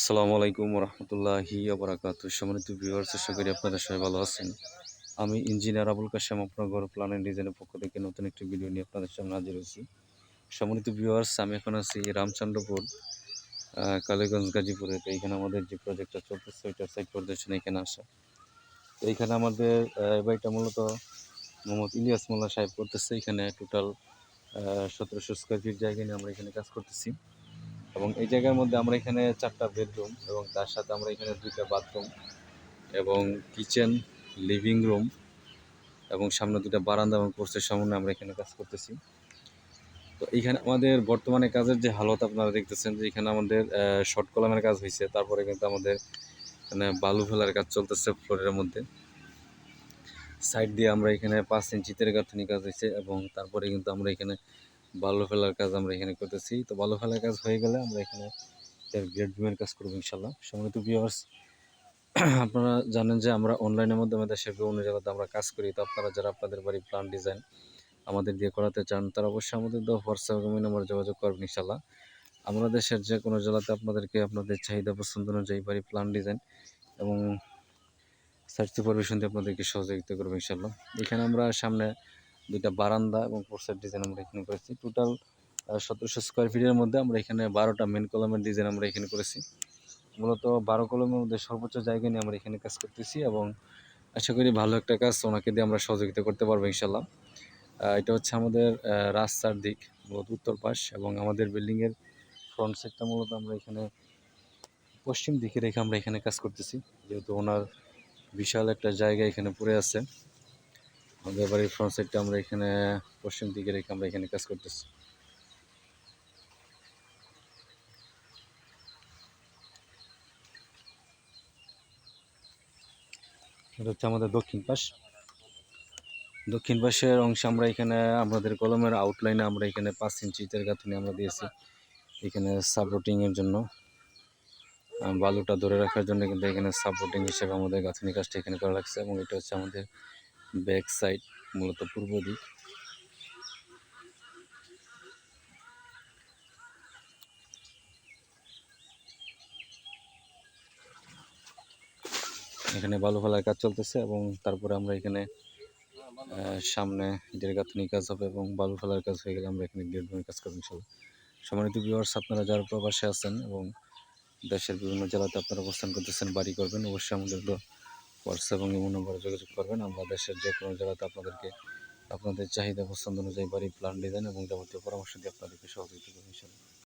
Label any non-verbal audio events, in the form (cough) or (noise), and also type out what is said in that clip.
আসসালামু আলাইকুম রহমতুল্লাহি আবরাকাত সম্মানিত ভিউয়ার্স আশা করি আপনারা সবাই ভালো আছেন। আমি ইঞ্জিনিয়ার আবুল কাশেম আপনার ঘর প্ল্যান অ্যান্ড ডিজাইনের পক্ষ থেকে নতুন একটি ভিডিও নিয়ে আপনাদের সামনে হাজির হয়েছি। সম্মানিত ভিউয়ার্স আমি এখন আছি রামচন্দ্রপুর কালীগঞ্জ, গাজীপুরে। তো এখানে আমাদের যে প্রজেক্টটা চলতেছে, ওইটার সাইড পরিদর্শনে এখানে আসা। তো এইখানে আমাদের বাড়িটা মূলত মোহাম্মদ ইলিয়াস মোল্লা সাহেব করতেছে। এখানে টোটাল সতেরোশো স্কোয়ার ফিট জায়গা নিয়ে আমরা এখানে কাজ করতেছি। এবং এই জায়গার মধ্যে আমরা এখানে চারটা বেডরুম এবং তার সাথে আমরা এখানে দুইটা বাথরুম এবং কিচেন, লিভিং রুম এবং সামনে দুটা বারান্দা এবং কোর্সের সামনে আমরা এখানে কাজ করতেছি। তো এইখানে আমাদের বর্তমানে কাজের যে হালত আপনারা দেখতেছেন যে এখানে আমাদের শর্ট কলামের কাজ হয়েছে তারপরে কিন্তু আমাদের মানে বালু ফেলার কাজ চলতেছে ফ্লোরের মধ্যে। সাইড দিয়ে আমরা এখানে পাঁচ ইঞ্চিতের গাঁথনি কাজ হয়েছে এবং তারপরে কিন্তু আমরা এখানে বালু ফেলার কাজ আমরা এখানে করতেছি। তো বালু ফেলার কাজ হয়ে গেলে আমরা এখানে গ্রেড বিমের কাজ করব ইনশাল্লাহ সম্মানিত ভিউয়ার্স (clears throat) আপনারা জানেন যে আমরা অনলাইনের মাধ্যমে দেশের বিভিন্ন জায়গাতে আমরা কাজ করি। তো আপনারা যারা আপনাদের বাড়ি প্ল্যান ডিজাইন আমাদের দিয়ে করাতে চান, তারা অবশ্যই আমাদের দেওয়া হোয়াটসঅ্যাপ নাম্বার যোগাযোগ করবেন ইনশাল্লাহ আমরা দেশের যে কোনো জেলাতে আপনাদেরকে আপনাদের চাহিদা পছন্দ অনুযায়ী বাড়ি প্ল্যান ডিজাইন এবং সার্চ সুপারভিশন দিয়ে আপনাদেরকে সহযোগিতা করব ইনশাল্লাহ এখানে আমরা সামনে দুইটা বারান্দা এবং পোস্টার ডিজাইন আমরা এখানে করেছি। টোটাল সতেরোশো স্কোয়ার ফিটের মধ্যে আমরা এখানে বারোটা মেন কলমের ডিজাইন আমরা এখানে করেছি। মূলত বারো কলমের মধ্যে সর্বোচ্চ জায়গা নিয়ে আমরা এখানে কাজ করতেছি এবং আশা করি ভালো একটা কাজ ওনাকে দিয়ে আমরা সহযোগিতা করতে পারব ইনশাল্লাহ এটা হচ্ছে আমাদের রাস্তার দিক, মূলত উত্তর পাশ এবং আমাদের বিল্ডিংয়ের ফ্রন্ট সাইডটা মূলত আমরা এখানে পশ্চিম দিকে রেখে আমরা এখানে কাজ করতেছি। যেহেতু ওনার বিশাল একটা জায়গা এখানে পড়ে আছে। আমাদের বাড়ির ফ্রন্ট সাইডটা আমরা এখানে, পশ্চিম দিকে রেখে আমরা এখানে কাজ করতেছি। এটা হচ্ছে আমাদের দক্ষিণ পাশ। দক্ষিণ পাশের অংশে আমরা এখানে, আমাদের কলমের আউটলাইনে আমরা এখানে পাঁচ ইঞ্চিতের গাঁথনি আমরা দিয়েছি। এখানে সাপোর্টিংয়ের জন্য। বালুটা ধরে রাখার জন্য কিন্তু এখানে সাপোর্টিং হিসেবে আমাদের গাঁথনি কাজটা এখানে করা লাগছে এবং এটা হচ্ছে আমাদের ব্যাক সাইড মূলত পূর্ব দিক। এখানে বালু ফেলার কাজ চলতেছে এবং তারপরে আমরা এখানে সামনে ইটের গাঁথনি কাজ হবে এবং বালু ফেলার কাজ হয়ে গেলে আমরা এখানে গেট রুমের কাজ করব ইনশাল্লাহ। সম্মানিত ভিউয়ার্স আপনারা যারা প্রবাসে আছেন এবং দেশের বিভিন্ন জেলাতে আপনারা অবস্থান করতেছেন, বাড়ি করবেন, অবশ্যই আমাদের হোয়াটসঅ্যাপ এবং ইমো নম্বরে যোগাযোগ করবেন। আমরা দেশের যে কোনো জায়গাতে আপনাদেরকে আপনাদের চাহিদা, পছন্দ অনুযায়ী বাড়ি প্ল্যান ডিজাইন এবং যাবতীয় পরামর্শ দিয়ে আপনাদেরকে সহযোগিতা করব